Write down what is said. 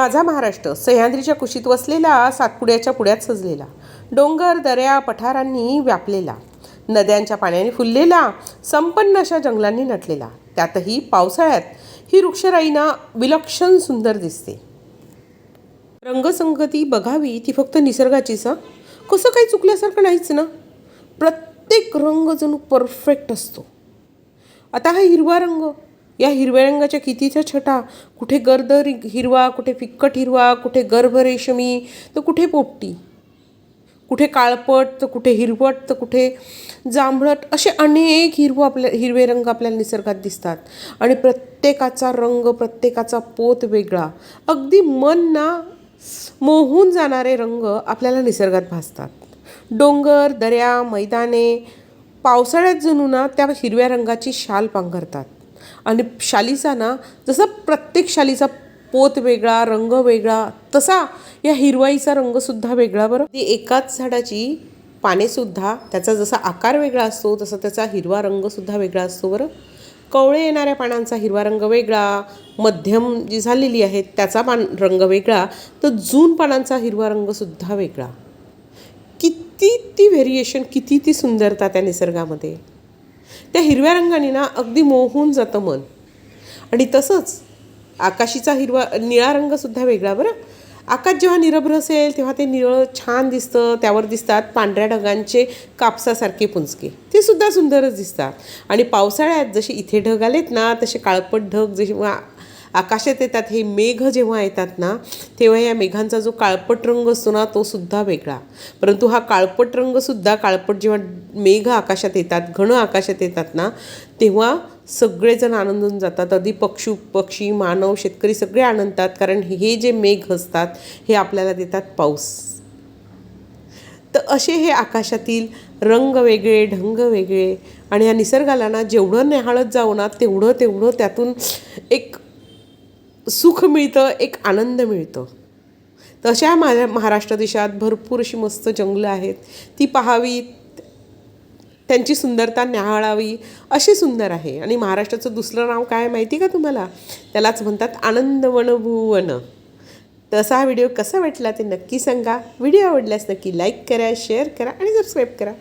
माझा महाराष्ट्र सह्याद्रीच्या कुशीत वसलेला सातपुड्याच्या पुड्यात सजलेला. डोंगर दऱ्या पठारांनी व्यापलेला. नद्यांच्या पाण्याने फुललेला. संपन्न अशा जंगलांनी नटलेला. त्यातही पावसाळ्यात ही वृक्षराईना विलक्षण सुंदर दिसते. रंगसंगती बघावी ती फक्त निसर्गाचीच कसं काही चुकल्यासारखं नाहीच ना? प्रत्येक रंग जणू परफेक्ट असतो. आता हा हिरवा रंग या हिरव्या रंगाच्या कितीच्या छटा? कुठे गर्द हिरवा कुठे फिक्कट हिरवा कुठे गर्भ रेशमी तर कुठे पोपटी? कुठे काळपट तर कुठे हिरवट तर कुठे जांभळट? असे अनेक हिरवं आपल्या हिरवे रंग आपल्याला निसर्गात दिसतात. आणि प्रत्येकाचा रंग प्रत्येकाचा पोत वेगळा. अगदी मन ना मोहून जाणारे रंग आपल्याला निसर्गात भासतात. डोंगर दऱ्या मैदाने पावसाळ्यात जणू ना त्या हिरव्या रंगाची शाल पांघरतात. आणि शालीचा ना जसा प्रत्येक शालीचा पोत वेगळा रंग वेगळा तसा या हिरवाईचा रंगसुद्धा वेगळा बरं. ती एकाच झाडाची पानेसुद्धा त्याचा जसा आकार वेगळा असतो तसा त्याचा हिरवा रंगसुद्धा वेगळा असतो बरं. कवळे येणाऱ्या पानांचा हिरवा रंग वेगळा मध्यम जी झालेली आहे त्याचा पान रंग वेगळा तर जून पानांचा हिरवा रंगसुद्धा वेगळा. किती ती व्हेरिएशन किती ती सुंदरता त्या निसर्गामध्ये. त्या हिरव्या रंगाने ना अगदी मोहून जातं मन. आणि तसंच आकाशीचा हिरवा निळा रंगसुद्धा वेगळा बरं. आकाश जेव्हा निरभ्र असेल तेव्हा ते निळं छान दिसतं. त्यावर दिसतात पांढऱ्या ढगांचे कापसासारखे पुंजके. ते सुद्धा सुंदरच दिसतात. आणि पावसाळ्यात जसे इथे ढग आलेत ना तसे काळपट ढग जेव्हा आकाशात येतात हे मेघ जेव्हा येतात ना तेव्हा या मेघांचा जो काळपट रंग असतो ना तो सुद्धा वेगळा. परंतु हा काळपट रंगसुद्धा काळपट जेव्हा मेघ आकाशात येतात घन आकाशात येतात ना तेव्हा सगळेजण आनंदून जातात. अगदी पक्षू पक्षी मानव शेतकरी सगळे आनंदतात कारण हे जे मेघ असतात हे आपल्याला देतात पाऊस. तर असे हे आकाशातील रंग वेगळे ढंग वेगळे आणि या निसर्गाला ना जेवढं न्याहाळत जाऊ ना तेवढं तेवढं त्यातून एक सुख मिळतं एक आनंद मिळतो. तशा माझ्या महाराष्ट्र देशात भरपूर अशी मस्त जंगलं आहेत. ती पाहावीत त्यांची सुंदरता न्याहाळावी अशी सुंदर आहे. आणि महाराष्ट्राचं दुसरं नाव काय माहिती का तुम्हाला? त्यालाच म्हणतात आनंदवन भुवन तसा हा व्हिडिओ कसा वाटला ते नक्की सांगा. व्हिडिओ आवडल्यास नक्की लाईक करा शेअर करा आणि सबस्क्राईब करा.